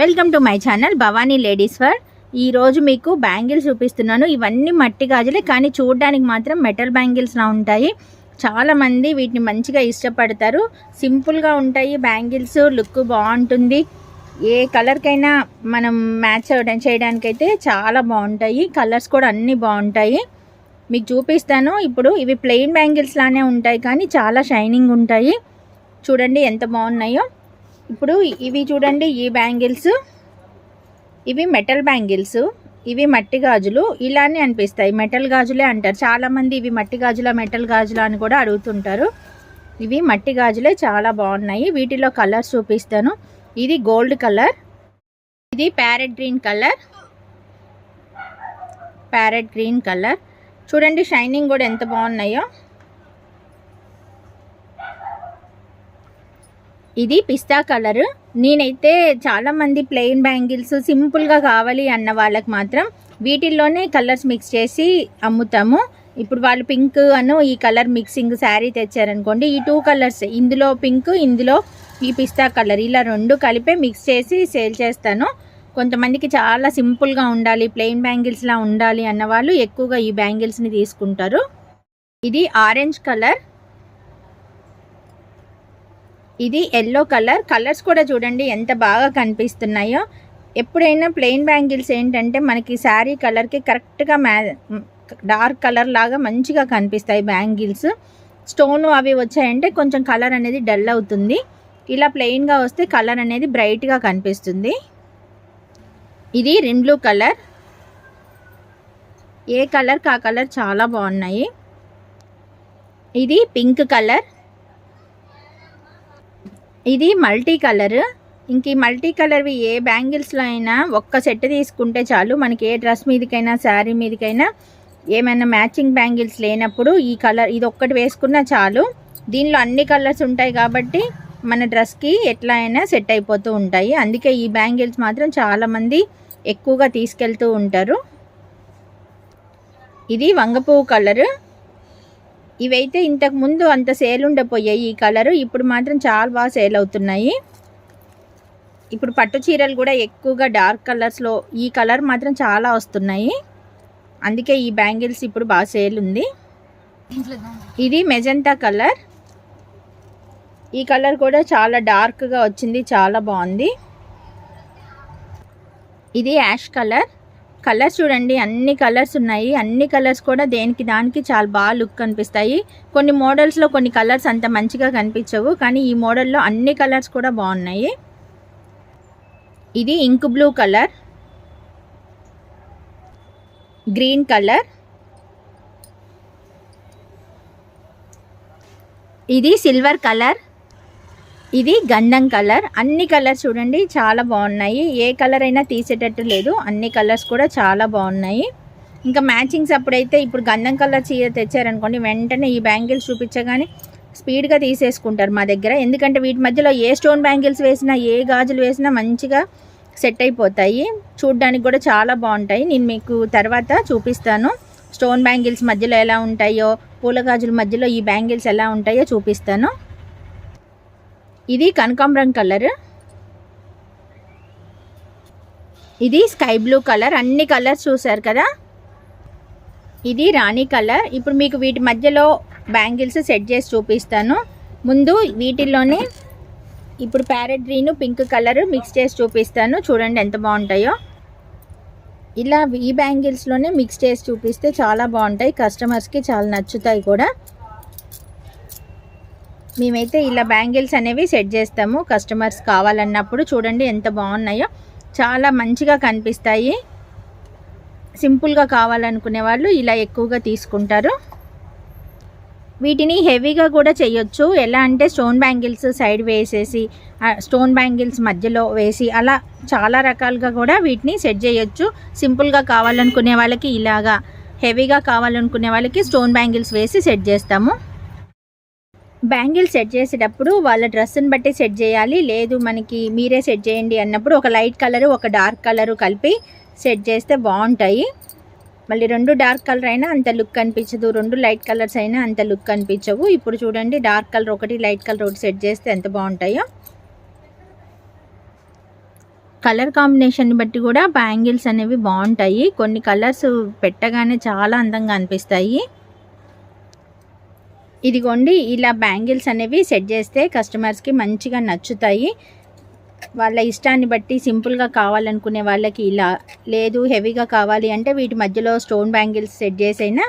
Welcome to my channel Bhavani ladies for ఈరోజు మీకు bangles చూపిస్తున్నాను. ఇవన్నీ మట్టి గాజులే కానీ చూడడానికి మాత్రం మెటల్ బ్యాంగిల్స్లా ఉంటాయి. చాలామంది వీటిని మంచిగా ఇష్టపడతారు. సింపుల్గా ఉంటాయి బ్యాంగిల్స్ లుక్ బాగుంటుంది. ఏ కలర్కైనా మనం మ్యాచ్ చేయడానికైతే చాలా బాగుంటాయి. కలర్స్ కూడా అన్నీ బాగుంటాయి. మీకు చూపిస్తాను. ఇప్పుడు ఇవి ప్లెయిన్ బ్యాంగిల్స్ లానే ఉంటాయి కానీ చాలా షైనింగ్ ఉంటాయి. చూడండి ఎంత బాగున్నాయో. ఇప్పుడు ఇవి చూడండి ఈ బ్యాంగిల్స్ ఇవి మెటల్ బ్యాంగిల్స్ ఇవి మట్టి గాజులు ఇలానే అనిపిస్తాయి. మెటల్ గాజులే అంటారు. చాలామంది ఇవి మట్టి గాజుల మెటల్ గాజుల అని కూడా అడుగుతుంటారు. ఇవి మట్టి గాజులే చాలా బాగున్నాయి. వీటిలో కలర్స్ చూపిస్తాను. ఇది గోల్డ్ కలర్ ఇది parrot green colour parrot green colour. చూడండి షైనింగ్ కూడా ఎంత బాగున్నాయో. ఇది పిస్తా కలర్. నేనైతే చాలామంది ప్లెయిన్ బ్యాంగిల్స్ సింపుల్గా కావాలి అన్న వాళ్ళకి మాత్రం వీటిల్లోనే కలర్స్ మిక్స్ చేసి అమ్ముతాము. ఇప్పుడు వాళ్ళు పింక్ అను ఈ కలర్ మిక్సింగ్ శారీ తెచ్చారనుకోండి ఈ టూ కలర్స్ ఇందులో పింక్ ఇందులో ఈ పిస్తా కలర్. ఇలా రెండు కలిపే మిక్స్ చేసి సేల్ చేస్తాను. కొంతమందికి చాలా సింపుల్గా ఉండాలి ప్లెయిన్ బ్యాంగిల్స్లా ఉండాలి అన్న వాళ్ళు ఎక్కువగా ఈ బ్యాంగిల్స్ని తీసుకుంటారు. ఇది ఆరెంజ్ కలర్ ఇది ఎల్లో కలర్ కలర్స్ కూడా చూడండి ఎంత బాగా కనిపిస్తున్నాయో. ఎప్పుడైనా ప్లెయిన్ బ్యాంగిల్స్ ఏంటంటే మనకి శారీ కలర్కి కరెక్ట్గా మ్యా డార్క్ కలర్ లాగా మంచిగా కనిపిస్తాయి బ్యాంగిల్స్ స్టోన్ అవి వచ్చాయంటే కొంచెం కలర్ అనేది డల్ అవుతుంది. ఇలా ప్లెయిన్గా వస్తే కలర్ అనేది బ్రైట్గా కనిపిస్తుంది. ఇది రిమ్ బ్లూ కలర్ ఏ కలర్కి ఆ కలర్ చాలా బాగున్నాయి. ఇది పింక్ కలర్ ఇది మల్టీ కలర్. ఇంక ఈ మల్టీ కలర్వి ఏ బ్యాంగిల్స్లో అయినా ఒక్క సెట్ తీసుకుంటే చాలు. మనకి ఏ డ్రెస్ మీదకైనా శారీ మీదకైనా ఏమైనా మ్యాచింగ్ బ్యాంగిల్స్ లేనప్పుడు ఈ కలర్ ఇది ఒక్కటి వేసుకున్నా చాలు. దీనిలో అన్ని కలర్స్ ఉంటాయి కాబట్టి మన డ్రెస్కి ఎట్లా అయినా సెట్ అయిపోతూ ఉంటాయి. అందుకే ఈ బ్యాంగిల్స్ మాత్రం చాలామంది ఎక్కువగా తీసుకెళ్తూ ఉంటారు. ఇది వంగపువ్వు కలరు. ఇవైతే ఇంతకు ముందు అంత సేల్ ఉండపోయాయి ఈ కలరు ఇప్పుడు మాత్రం చాలా బాగా సేల్ అవుతున్నాయి. ఇప్పుడు పట్టు చీరలు కూడా ఎక్కువగా డార్క్ కలర్స్లో ఈ కలర్ మాత్రం చాలా వస్తున్నాయి. అందుకే ఈ బ్యాంగిల్స్ ఇప్పుడు బాగా సేల్ ఉంది. ఇది మెజంతా కలర్ ఈ కలర్ కూడా చాలా డార్క్గా వచ్చింది చాలా బాగుంది. ఇది యాష్ కలర్ కలర్స్ చూడండి అన్ని కలర్స్ ఉన్నాయి. అన్ని కలర్స్ కూడా దేనికి దానికి చాలా బాగా లుక్ కనిపిస్తాయి. కొన్ని మోడల్స్లో కొన్ని కలర్స్ అంత మంచిగా కనిపించవు కానీ ఈ మోడల్లో అన్ని కలర్స్ కూడా బాగున్నాయి. ఇది ink blue colour green colour. ఇది సిల్వర్ కలర్. ఇది గంధం కలర్. అన్ని కలర్స్ చూడండి చాలా బాగున్నాయి. ఏ కలర్ అయినా తీసేటట్టు లేదు. అన్ని కలర్స్ కూడా చాలా బాగున్నాయి. ఇంకా మ్యాచింగ్స్ అప్పుడైతే ఇప్పుడు గంధం కలర్ చీర తెచ్చారనుకోండి వెంటనే ఈ బ్యాంగిల్స్ చూపించగానే స్పీడ్గా తీసేసుకుంటారు మా దగ్గర. ఎందుకంటే వీటి మధ్యలో ఏ స్టోన్ బ్యాంగిల్స్ వేసినా ఏ గాజులు వేసినా మంచిగా సెట్ అయిపోతాయి. చూడ్డానికి కూడా చాలా బాగుంటాయి. నేను మీకు తర్వాత చూపిస్తాను. స్టోన్ బ్యాంగిల్స్ మధ్యలో ఎలా ఉంటాయో పూల గాజుల మధ్యలో ఈ బ్యాంగిల్స్ ఎలా ఉంటాయో చూపిస్తాను. ఇది కనకాంబరం కలర్. ఇది స్కై బ్లూ కలర్. అన్ని కలర్స్ చూసారు కదా? ఇది రాణి కలర్. ఇప్పుడు మీకు వీటి మధ్యలో బ్యాంగిల్స్ సెట్ చేసి చూపిస్తాను. ముందు వీటిల్లోనే ఇప్పుడు parrot green pink colour mix చేసి చూపిస్తాను. చూడండి ఎంత బాగుంటాయో. ఇలా ఈ బ్యాంగిల్స్లోనే మిక్స్ చేసి చూపిస్తే చాలా బాగుంటాయి. కస్టమర్స్కి చాలా నచ్చుతాయి కూడా. మేమైతే ఇలా బ్యాంగిల్స్ అనేవి సెట్ చేస్తాము. కస్టమర్స్ కావాలన్నప్పుడు చూడండి ఎంత బాగున్నాయో. చాలా మంచిగా కనిపిస్తాయి. సింపుల్గా కావాలనుకునే వాళ్ళు ఇలా ఎక్కువగా తీసుకుంటారు. వీటిని హెవీగా కూడా చేయొచ్చు. ఎలా అంటే స్టోన్ బ్యాంగిల్స్ సైడ్ వేసేసి స్టోన్ బ్యాంగిల్స్ మధ్యలో వేసి అలా చాలా రకాలుగా కూడా వీటిని సెట్ చేయొచ్చు. సింపుల్గా కావాలనుకునే వాళ్ళకి ఇలాగా హెవీగా కావాలనుకునే వాళ్ళకి స్టోన్ బ్యాంగిల్స్ వేసి సెట్ చేస్తాము. బ్యాంగిల్ సెట్ చేసేటప్పుడు వాళ్ళ డ్రెస్సుని బట్టి సెట్ చేయాలి. లేదు మనకి మీరే సెట్ చేయండి అన్నప్పుడు ఒక లైట్ కలరు ఒక డార్క్ కలరు కలిపి సెట్ చేస్తే బాగుంటాయి. మళ్ళీ రెండు డార్క్ కలర్ అయినా అంత లుక్ అనిపించదు. రెండు లైట్ కలర్స్ అయినా అంత లుక్ అనిపించవు. ఇప్పుడు చూడండి డార్క్ కలర్ ఒకటి లైట్ కలర్ ఒకటి సెట్ చేస్తే ఎంత బాగుంటాయో. కలర్ కాంబినేషన్ బట్టి కూడా బ్యాంగిల్స్ అనేవి బాగుంటాయి. కొన్ని కలర్స్ పెట్టగానే చాలా అందంగా అనిపిస్తాయి. ఇదిగోండి ఇలా బ్యాంగిల్స్ అనేవి సెట్ చేస్తే కస్టమర్స్కి మంచిగా నచ్చుతాయి. వాళ్ళ ఇష్టాన్ని బట్టి సింపుల్గా కావాలనుకునే వాళ్ళకి ఇలా లేదు హెవీగా కావాలి అంటే వీటి మధ్యలో స్టోన్ బ్యాంగిల్స్ సెట్ చేసైనా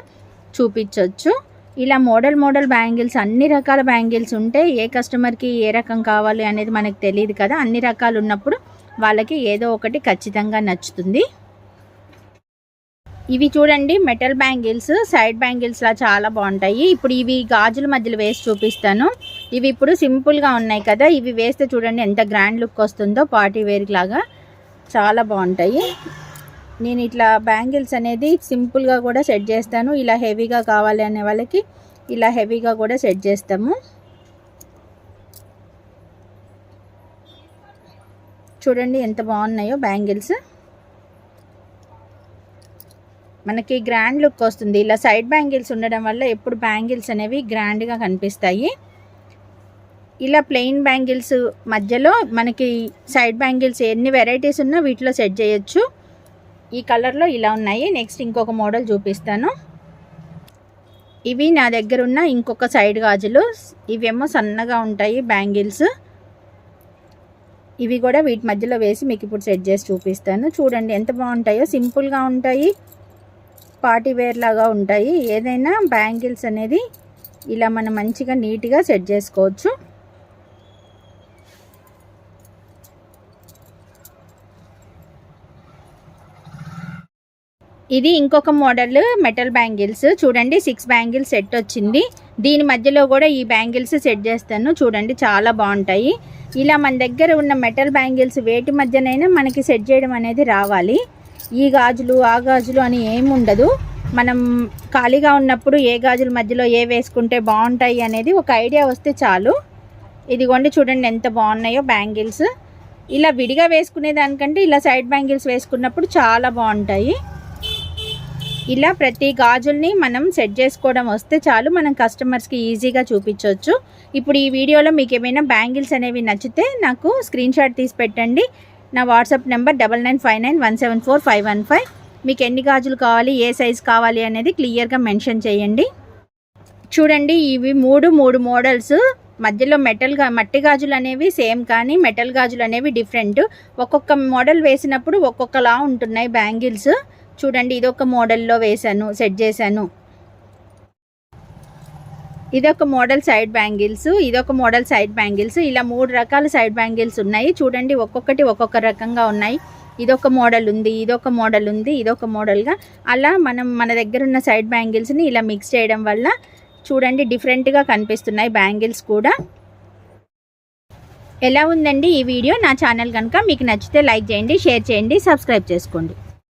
చూపించవచ్చు ఇలా మోడల్ మోడల్ బ్యాంగిల్స్ అన్ని రకాల బ్యాంగిల్స్ ఉంటే ఏ కస్టమర్కి ఏ రకం కావాలి అనేది మనకు తెలియదు కదా. అన్ని రకాలు ఉన్నప్పుడు వాళ్ళకి ఏదో ఒకటి ఖచ్చితంగా నచ్చుతుంది. ఇవి చూడండి మెటల్ బ్యాంగిల్స్ సైడ్ బ్యాంగిల్స్లా చాలా బాగుంటాయి. ఇప్పుడు ఇవి గాజుల మధ్యలో వేసి చూపిస్తాను. ఇవి ఇప్పుడు సింపుల్గా ఉన్నాయి కదా ఇవి వేస్తే చూడండి ఎంత గ్రాండ్ లుక్ వస్తుందో పార్టీ వేర్ లాగా చాలా బాగుంటాయి. నేను ఇట్లా బ్యాంగిల్స్ అనేది సింపుల్గా కూడా సెట్ చేస్తాను. ఇలా హెవీగా కావాలి అనే వాళ్ళకి ఇలా హెవీగా కూడా సెట్ చేస్తాము. చూడండి ఎంత బాగున్నాయో బ్యాంగిల్స్ మనకి గ్రాండ్ లుక్ వస్తుంది. ఇలా సైడ్ బ్యాంగిల్స్ ఉండడం వల్ల ఎప్పుడు బ్యాంగిల్స్ అనేవి గ్రాండ్గా కనిపిస్తాయి. ఇలా ప్లెయిన్ బ్యాంగిల్స్ మధ్యలో మనకి సైడ్ బ్యాంగిల్స్ ఎన్ని వెరైటీస్ ఉన్నా వీటిలో సెట్ చేయొచ్చు. ఈ కలర్లో ఇలా ఉన్నాయి. నెక్స్ట్ ఇంకొక మోడల్ చూపిస్తాను. ఇవి నా దగ్గర ఉన్న ఇంకొక సైడ్ గాజులు. ఇవేమో సన్నగా ఉంటాయి బ్యాంగిల్స్ ఇవి కూడా వీటి మధ్యలో వేసి మీకు ఇప్పుడు సెట్ చేసి చూపిస్తాను. చూడండి ఎంత బాగుంటాయో. సింపుల్గా ఉంటాయి. పార్టీ వేర్ లాగా ఉంటాయి. ఏదైనా బ్యాంగిల్స్ అనేది ఇలా మనం మంచిగా నీట్గా సెట్ చేసుకోవచ్చు. ఇది ఇంకొక మోడల్ మెటల్ బ్యాంగిల్స్. చూడండి సిక్స్ బ్యాంగిల్స్ సెట్ వచ్చింది. దీని మధ్యలో కూడా ఈ బ్యాంగిల్స్ సెట్ చేస్తాను. చూడండి చాలా బాగుంటాయి. ఇలా మన దగ్గర ఉన్న మెటల్ బ్యాంగిల్స్ వేటి మధ్యనైనా మనకి సెట్ చేయడం అనేది రావాలి. ఈ గాజులు ఆ గాజులు అని ఏమి ఉండదు మనం ఖాళీగా ఉన్నప్పుడు ఏ గాజుల మధ్యలో ఏ వేసుకుంటే బాగుంటాయి అనేది ఒక ఐడియా వస్తే చాలు. ఇదిగోండి చూడండి ఎంత బాగున్నాయో బ్యాంగిల్స్. ఇలా విడిగా వేసుకునే దానికంటే ఇలా సైడ్ బ్యాంగిల్స్ వేసుకున్నప్పుడు చాలా బాగుంటాయి. ఇలా ప్రతి గాజుల్ని మనం సెట్ చేసుకోవడం వస్తే చాలు మనం కస్టమర్స్కి ఈజీగా చూపించవచ్చు ఇప్పుడు ఈ వీడియోలో మీకు ఏమైనా బ్యాంగిల్స్ అనేవి నచ్చితే నాకు స్క్రీన్ షాట్ తీసి పెట్టండి. నా WhatsApp number double nine five nine one seven four five one five. మీకు ఎన్ని గాజులు కావాలి ఏ సైజ్ కావాలి అనేది క్లియర్గా మెన్షన్ చేయండి. చూడండి ఇవి మూడు మూడు మోడల్స్. మధ్యలో మెటల్గా మట్టి గాజులు అనేవి సేమ్ కానీ మెటల్ గాజులు అనేవి డిఫరెంట్. ఒక్కొక్క మోడల్ వేసినప్పుడు ఒక్కొక్కలా ఉంటున్నాయి బ్యాంగిల్స్. చూడండి ఇదొక మోడల్లో వేశాను సెట్ చేశాను. ఇదొక మోడల్ సైడ్ బ్యాంగిల్స్ ఇదొక మోడల్ సైడ్ బ్యాంగిల్స్. ఇలా మూడు రకాల సైడ్ బ్యాంగిల్స్ ఉన్నాయి. చూడండి ఒక్కొక్కటి ఒక్కొక్క రకంగా ఉన్నాయి. ఇదొక మోడల్ ఉంది ఇదొక మోడల్ ఉంది ఇదొక మోడల్గా. అలా మనం మన దగ్గర ఉన్న సైడ్ బ్యాంగిల్స్ని ఇలా మిక్స్ చేయడం వల్ల చూడండి డిఫరెంట్గా కనిపిస్తున్నాయి బ్యాంగిల్స్ కూడా. ఎలా ఉందండి ఈ వీడియో? నా ఛానల్ కనుక మీకు నచ్చితే లైక్ చేయండి షేర్ చేయండి సబ్స్క్రైబ్ చేసుకోండి.